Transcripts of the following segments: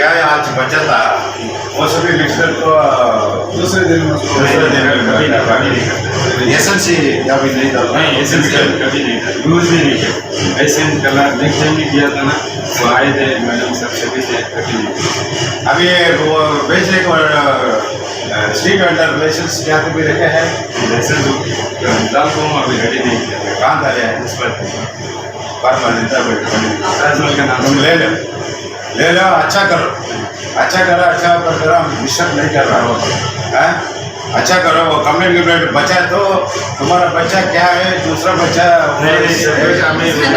क्या आज बचा था वो सभी लिस्टर को दूसरे दिन दूसरे दिन एस एल सी अभी नहीं था नहीं एसेंस कभी नहीं था यूज़ भी नहीं किया एसेंस कलर नेक्स्ट टाइम भी किया था ना वो आए थे मैडम सब सभी थे कभी नहीं। अभी वो बेचने को स्ट्रीट वेंडर लाइसेंस क्या तो भी रखे हैं? लाइसेंस दाल को अभी रेडी नहीं किया। था कहाँ था है इस पर। बात मान लेता है ताजमहल का नाम। ले लो। ले लो अच्छा करो। अच्छा करो अच्छा पर करो हम डिस्टर्ब नहीं कर रहा हूँ। हैं? अच्छा करो वो कंप्लेंट कंप्लेंट बचा तो तुम्हारा बच्चा क्या है? दूसरा बच्चा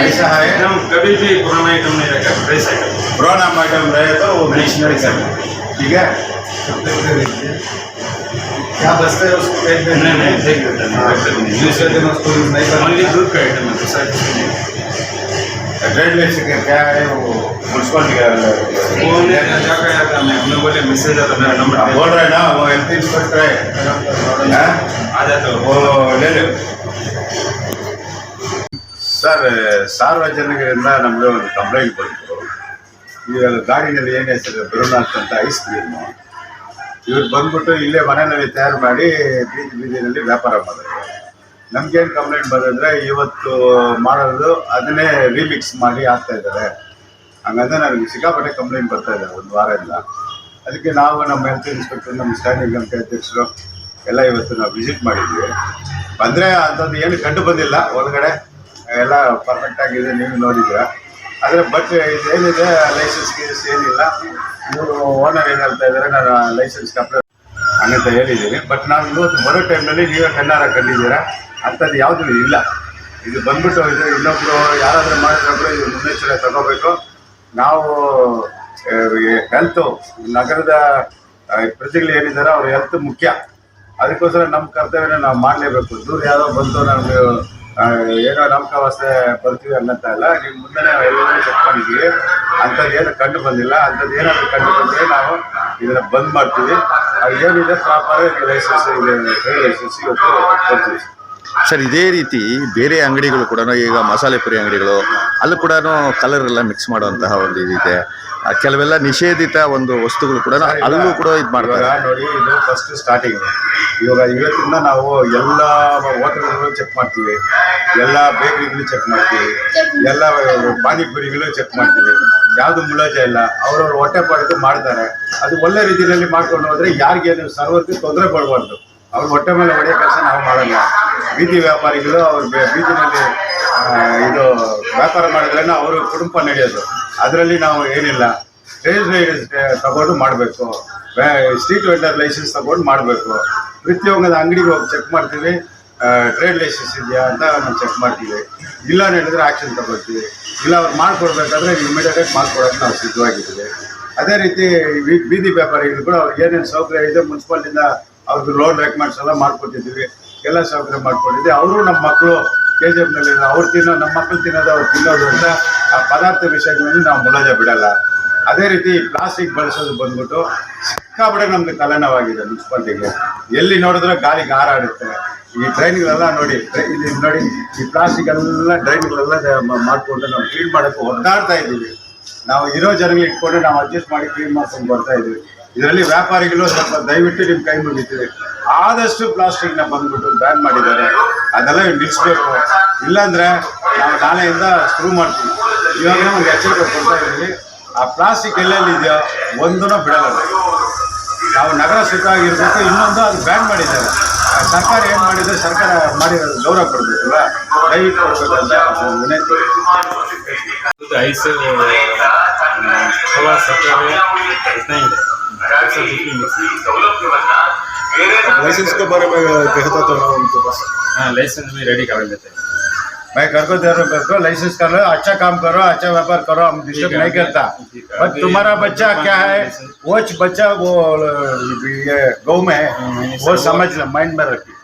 ऐसा है। एकदम कभी भी पुराना आइटम नहीं रखा। आइटम पुराना मैडम रहे तो वो मिशनरी कर ठीक है? क्या बचता है उसको? नहीं नहीं नहीं दूसरे दिन उसको यूज़ नहीं करना। ओनली दूध का आइटम है दूसरा कुछ भी नहीं ट्रेड लाइसेंस क्या है वो म्यूनसिपलिटी का वो ने क्या कहा था मैं हमने बोले मैसेज आता मेरा आप नंबर बोल रहे हैं ना वो हेल्थ इंस्पेक्टर है हैं? आ जाता हो वो ले लो ಸರ್ ಸಾರ್ವಜನಿಕರಿಂದ ನಮಗೆ ಒಂದು ಕಂಪ್ಲೇಂಟ್ ಬಂತು ಇವಾಗ ಗಾಡಿನಲ್ಲಿ ಏನು ಹೆಸರು ಬರುನಾಥ್ ಅಂತ ಐಸ್ ಕ್ರೀಮು ಇವ್ರು ಬಂದ್ಬಿಟ್ಟು ಇಲ್ಲೇ ಮನೆಯಲ್ಲಿ ತಯಾರು ಮಾಡಿ ಬೀದಿ ಬೀದಿನಲ್ಲಿ ವ್ಯಾಪಾರ ಮಾಡೋದು ನಮ್ಗೇನು ಕಂಪ್ಲೇಂಟ್ ಬರೋದ್ರೆ ಇವತ್ತು ಮಾಡೋದು ಅದನ್ನೇ ರೀಮಿಕ್ಸ್ ಮಾಡಿ ಹಾಕ್ತಾ ಇದ್ದಾರೆ. ಹಂಗಂದ್ರೆ ನನಗೆ ಸಿಕ್ಕಾಪಟ್ಟೆ ಕಂಪ್ಲೇಂಟ್ ಬರ್ತಾ ಇದೆ ಒಂದು ಇಲ್ಲ ಅದಕ್ಕೆ ನಾವು ನಮ್ಮ ಹೆಲ್ತ್ ಇನ್ಸ್ಪೆಕ್ಟರ್ ನಮ್ಮ ಸ್ಟ್ಯಾಂಡಿಂಗ್ ಕಮಿಟಿ ಅಧ್ಯಕ್ಷರು ಎಲ್ಲ ಇವತ್ತು ನಾವು ವಿಸಿಟ್ ಮಾಡಿದ್ವಿ. ಬಂದರೆ ಅಂಥದ್ದು ಏನು ಕಂಡು ಬಂದಿಲ್ಲ ಒಳಗಡೆ. ಎಲ್ಲ ಪರ್ಫೆಕ್ಟ್ ಆಗಿದೆ, ನೀವು ನೋಡಿದ್ರ. ಆದರೆ ಬಟ್ ಇದೇನಿದೆ ಲೈಸೆನ್ಸ್ ಗೀಸೆನ್ಸ್ ಏನಿಲ್ಲ. ಇವರು ಓನರ್ ಏನು ಹೇಳ್ತಾ ಇದ್ದಾರೆ ನಾನು ಲೈಸೆನ್ಸ್ ಅಪ್ಲೈ ಅಂತ ಹೇಳಿದ್ದೀನಿ ಬಟ್ ನಾವು ಇವತ್ತು ಬರೋ ಟೈಮ್ನಲ್ಲಿ ನೀವೇ ಕಣ್ಣಾರ ಕಂಡಿದ್ದೀರಾ? ಅಂಥದ್ದು ಯಾವುದೂ ಇಲ್ಲ. ಇದು ಬಂದ್ಬಿಟ್ಟು ಇದು ಇನ್ನೊಬ್ಬರು ಯಾರಾದರೂ ಮಾಡಿದ್ರೆ ಇದು ಮುನ್ನೆಚ್ಚರಿಕೆ ತಗೋಬೇಕು. ನಾವು ಹೆಲ್ತ್ ನಗರದ ಪ್ರಜೆಗಳು ಏನಿದ್ದಾರೆ ಅವ್ರ ಹೆಲ್ತ್ ಮುಖ್ಯ. ಅದಕ್ಕೋಸ್ಕರ ನಮ್ಮ ಕರ್ತವ್ಯನ ನಾವು ಮಾಡಲೇಬೇಕು. ದೂರ ಯಾರೋ ಬಂದು ಆ, ಏನೋ ನಮಕಾವಸ್ಥೆ ಬರ್ತೀವಿ ಅನ್ನಂತ ಇಲ್ಲ ನಿಮ್ಮ ಮುಂದೆ ಎಲ್ಲರೂ ಚೆಕ್ ಮಾಡಿದ್ದೀವಿ. ಅಂಥದ್ದು ಏನು ಕಂಡು ಬಂದಿಲ್ಲ. ಅಂಥದ್ದು ಏನಾದರೂ ಕಂಡು ಬಂದರೆ ನಾವು ಇದನ್ನು ಬಂದ್ ಮಾಡ್ತೀವಿ. ಅದು ಏನಿದೆ ಪ್ರಾಪರ್ ಲೈಸೆನ್ಸ್ ಇದೆ ಲೈಸೆನ್ಸ್ ಇವತ್ತು ಕೊಡ್ತೀವಿ. ಸರ್ ಇದೇ ರೀತಿ ಬೇರೆ ಅಂಗಡಿಗಳು ಕೂಡ ಈಗ ಮಸಾಲೆ ಪುರಿ ಅಂಗಡಿಗಳು ಅಲ್ಲೂ ಕೂಡ ಕಲರ್ ಎಲ್ಲ ಮಿಕ್ಸ್ ಮಾಡುವಂತಹ ಒಂದು ಇದಿದೆ ಕೆಲವೆಲ್ಲ ನಿಷೇಧಿತ ಒಂದು ವಸ್ತುಗಳು ಕೂಡ ಅಲ್ಲೂ ಕೂಡ ಇದು ಮಾಡ್ತಾರೆ. ನೋಡಿ ಇದು ಫಸ್ಟ್ ಸ್ಟಾರ್ಟಿಂಗ್ ಇವಾಗ ಇವತ್ತಿಂದ ನಾವು ಎಲ್ಲ ಹೋಟೆಲ್ಗಳು ಚೆಕ್ ಮಾಡ್ತೀವಿ. ಎಲ್ಲ ಬೇಕರಿಗಳು ಚೆಕ್ ಮಾಡ್ತೀವಿ. ಎಲ್ಲ ಪಾನಿಪುರಿಗಳು ಚೆಕ್ ಮಾಡ್ತೀವಿ. ಯಾವುದು ಮುಲಾಜ ಇಲ್ಲ. ಅವ್ರವ್ರ ಹೊಟ್ಟೆ ಪಾಡಿಗೆ ಮಾಡ್ತಾರೆ. ಅದು ಒಳ್ಳೆ ರೀತಿಯಲ್ಲಿ ಮಾಡ್ಕೊಂಡು ಹೋದ್ರೆ ಯಾರಿಗೇನು ಸರ್ವರ್ಗೆ ತೊಂದರೆ ಕೊಡಬಾರ್ದು. ಅವ್ರ ಹೊಟ್ಟೆ ಮೇಲೆ ಹೊಡೆಯೋ ಕೆಲಸ ನಾವು ಮಾಡಲ್ಲ. ಬೀದಿ ವ್ಯಾಪಾರಿಗಳು ಅವರು ಬೀದಿನಲ್ಲಿ ಇದು ವ್ಯಾಪಾರ ಮಾಡಿದ್ರೆ ಅವರು ಕುಟುಂಬ ನಡೆಯೋದು. ಅದರಲ್ಲಿ ನಾವು ಏನಿಲ್ಲ. ಟ್ರೇಡ್ ಲೈಸೆನ್ಸ್ ತಗೊಂಡು ಮಾಡಬೇಕು. ಸ್ಟ್ರೀಟ್ ವೆಂಡರ್ ಲೈಸೆನ್ಸ್ ತಗೊಂಡು ಮಾಡಬೇಕು. ಪ್ರತಿಯೊಂದು ಅಂಗಡಿಗೆ ಹೋಗಿ ಚೆಕ್ ಮಾಡ್ತೀವಿ. ಟ್ರೇಡ್ ಲೈಸೆನ್ಸ್ ಇದೆಯಾ ಅಂತ ನಾವು ಚೆಕ್ ಮಾಡ್ತೀವಿ. ಇಲ್ಲ ಹೇಳಿದ್ರೆ ಆ್ಯಕ್ಷನ್ ತಗೊಳ್ತೀವಿ. ಇಲ್ಲ ಅವ್ರು ಮಾಡಿಕೊಡ್ಬೇಕಾದ್ರೆ ಇಮಿಡಿಯೇಟಾಗಿ ಮಾಡಿಕೊಡೋಕ್ಕೆ ನಾವು ಸಿದ್ಧವಾಗಿದ್ದೀವಿ. ಅದೇ ರೀತಿ ಬೀದಿ ವ್ಯಾಪಾರಿಗಳು ಕೂಡ ಅವ್ರಿಗೆ ಏನೇನು ಸೌಕರ್ಯ ಇದೆ ಮುನ್ಸಿಪಾಲಿಂದ ಅವ್ರದ್ದು ಲೋನ್ ರೆಕಮೆಂಡ್ಸ್ ಎಲ್ಲ ಮಾಡ್ಕೊಟ್ಟಿದ್ದೀವಿ. ಎಲ್ಲ ಸೌಕರ್ಯ ಮಾಡ್ಕೊಂಡಿದ್ವಿ ಅವರು ನಮ್ಮ ಮಕ್ಕಳು ಕೆ ಜಿ ಎಫ್ನಲ್ಲಿ ಅವ್ರು ತಿನ್ನೋ ನಮ್ಮ ಮಕ್ಕಳು ತಿನ್ನೋದು ಅವ್ರು ತಿನ್ನೋದು ಅಂತ ಆ ಪದಾರ್ಥ ವಿಷಯಗಳಲ್ಲಿ ನಾವು ಮುಲಾಜ ಬಿಡಲ್ಲ. ಅದೇ ರೀತಿ ಪ್ಲಾಸ್ಟಿಕ್ ಬಳಸೋದು ಬಂದ್ಬಿಟ್ಟು ಸಿಕ್ಕಾಬಿಡೆ ನಮ್ದು ತಲೆನೋವಾಗಿದೆ ಮುನ್ಸಿಪಾಲ್ಟಿಗೆ. ಎಲ್ಲಿ ನೋಡಿದ್ರೆ ಗಾಳಿ ಹಾರಾಡುತ್ತೆ ಈ ಡ್ರೈನ್ಗಳೆಲ್ಲ ನೋಡಿ ಇಲ್ಲಿ ನೋಡಿ, ಈ ಪ್ಲಾಸ್ಟಿಕ್ ಎಲ್ಲ ಡ್ರೈನ್ಗಳೆಲ್ಲ ಮಾಡಿಕೊಂಡು ನಾವು ಕ್ಲೀನ್ ಮಾಡೋಕ್ಕೆ ಒದ್ದಾಡ್ತಾ ಇದ್ದೀವಿ. ನಾವು ಇರೋ ಜನಗಳಿಗೆ ಇಟ್ಕೊಂಡು ನಾವು ಅಡ್ಜಸ್ಟ್ ಮಾಡಿ ಕ್ಲೀನ್ ಮಾಡ್ಕೊಂಡು ಬರ್ತಾ ಇದ್ದೀವಿ. ಇದರಲ್ಲಿ ವ್ಯಾಪಾರಿಗಳು ಸ್ವಲ್ಪ ದಯವಿಟ್ಟು ನಿಮ್ಮ ಕೈ ಮುಗಿತೀವಿ ಆದಷ್ಟು ಪ್ಲಾಸ್ಟಿಕ್ನ ಬಂದ್ಬಿಟ್ಟು ಬ್ಯಾನ್ ಮಾಡಿದ್ದಾರೆ ಅದೆಲ್ಲ ನಿಲ್ಲಿಸ್ಬೇಕು ಇಲ್ಲಾಂದರೆ ನಾವು ನಾಳೆಯಿಂದ ಸ್ಕ್ರೂ ಮಾಡ್ತೀವಿ ಇವಾಗ ನಮಗೆ ಎಚ್ಚರಿಕೆ ಕೊಡ್ತಾ ಇದ್ದೀವಿ ಆ ಪ್ಲಾಸ್ಟಿಕ್ ಎಲ್ಲೆಲ್ಲಿದೆಯೋ ಒಂದೂ ಬಿಡಲ್ಲ ನಾವು ನಗರ ಸುಖ ಆಗಿರ್ಬೇಕು ಇನ್ನೊಂದು ಅದು ಬ್ಯಾನ್ ಮಾಡಿದ್ದಾರೆ ಸರ್ಕಾರ ಏನು ಮಾಡಿದೆ ಸರ್ಕಾರ ಮಾಡಿರೋದು ಗೌರವ ಕೊಡಬೇಕಲ್ಲ ದಯವಿಟ್ಟು ಕೊಡಬೇಕಂತ ವಿನಂತಿ लाइसेंस के बारे में कहता तो ना उनके पास। हाँ लाइसेंस भी रेडी कर लेते हैं। मैं घर को देर कर दो घर को लाइसेंस कर लो अच्छा काम करो अच्छा व्यापार करो हम डिस्टर्ब नहीं करता। बट तुम्हारा बच्चा क्या है? वो बच्चा वो ये गौ में है हाँ, वो समझ लो माइंड में रखिए।